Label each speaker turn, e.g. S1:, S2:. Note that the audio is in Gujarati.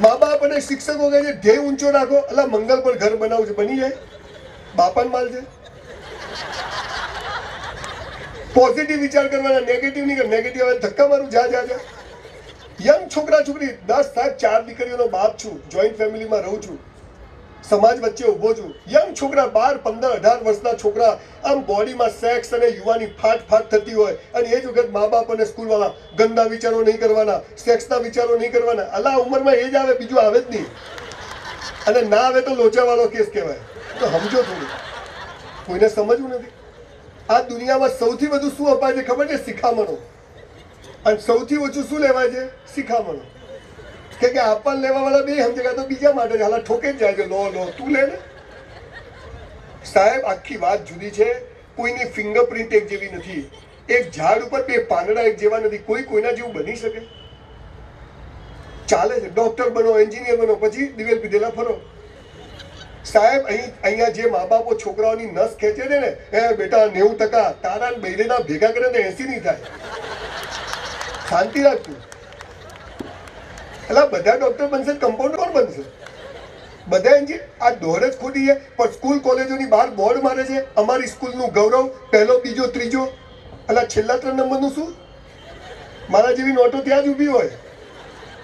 S1: મા બાપ અને શિક્ષકો કહે છે ધ્યેય ઊંચો રાખો. એટલે મંગલ પર ઘર બનાવવું છે, બની જાય. બાપાને માલ છે. પોઝિટિવ વિચાર કરવાના નેગેટિવ નહીં કર નેગેટિવ આવે, ધક્કા મારું, જા જા જા. યંગ છોકરા છોકરી દસ સાત ચાર દીકરીઓનો બાપ છું જોઈન્ટ ફેમિલીમાં રહું છું. સમાજ વચ્ચે ઊભો છું. યંગ છોકરા બાર, પંદર, અઢાર વર્ષના છોકરા આમ બોડીમાં સેક્સ અને યુવાની ફાટ ફાટ થતી હોય અને એ જ વખત મા બાપ અને સ્કૂલવાળા ગંદા વિચારો નહીં કરવાના સેક્સના વિચારો નહીં કરવાના. અલા ઉંમરમાં એ જ આવે, બીજું આવે જ નહીં. અને ના આવે તો લોચાવાળો કેસ કહેવાય. તો સમજો થોડું. કોઈને સમજવું નથી. આ દુનિયામાં સૌથી વધુ શું અપાય છે ખબર છે? શિખામણો. અને સૌથી ઓછું શું લેવાય છે? શિખામણો. કે કે આપણ લેવા વાળા બે સમજે તો બીજા માટે હાલા ઠોકે જાય છે. લો લો, તું લે ને. સાહેબ, આખી વાત જુદી છે. કોઈની ફિંગરપ્રિન્ટ એક જેવી નથી. એક ઝાડ ઉપર બે પાંદડા એક જેવા નથી. કોઈ કોઈના જેવું બની શકે. ચાલે છે. ડોક્ટર બનો, એન્જિનિયર બનો, પછી દિવેલ પીધેલા ફરો. સાહેબ, અહીં, અહીંયા જે મા બાપો છોકરાઓની નસ ખેંચે છે ને, એ બેટા નેવું ટકા તારા ને બૈરેના ભેગા કરે તો એસી નહીં થાય. શાંતિ રાખતું એટલે બધા ડોક્ટર બનશે કમ્પાઉન્ડર કોણ બનશે? બધા એન્જિન આ દોર જ ખોટી છે. પણ સ્કૂલ કોલેજોની બહાર બોર્ડ મારે છે. અમારી સ્કૂલનું ગૌરવ, પહેલો, બીજો, ત્રીજો. એટલે છેલ્લા ત્રણ નંબરનું શું? મારા જેવી નોટો ત્યાં જ ઊભી હોય.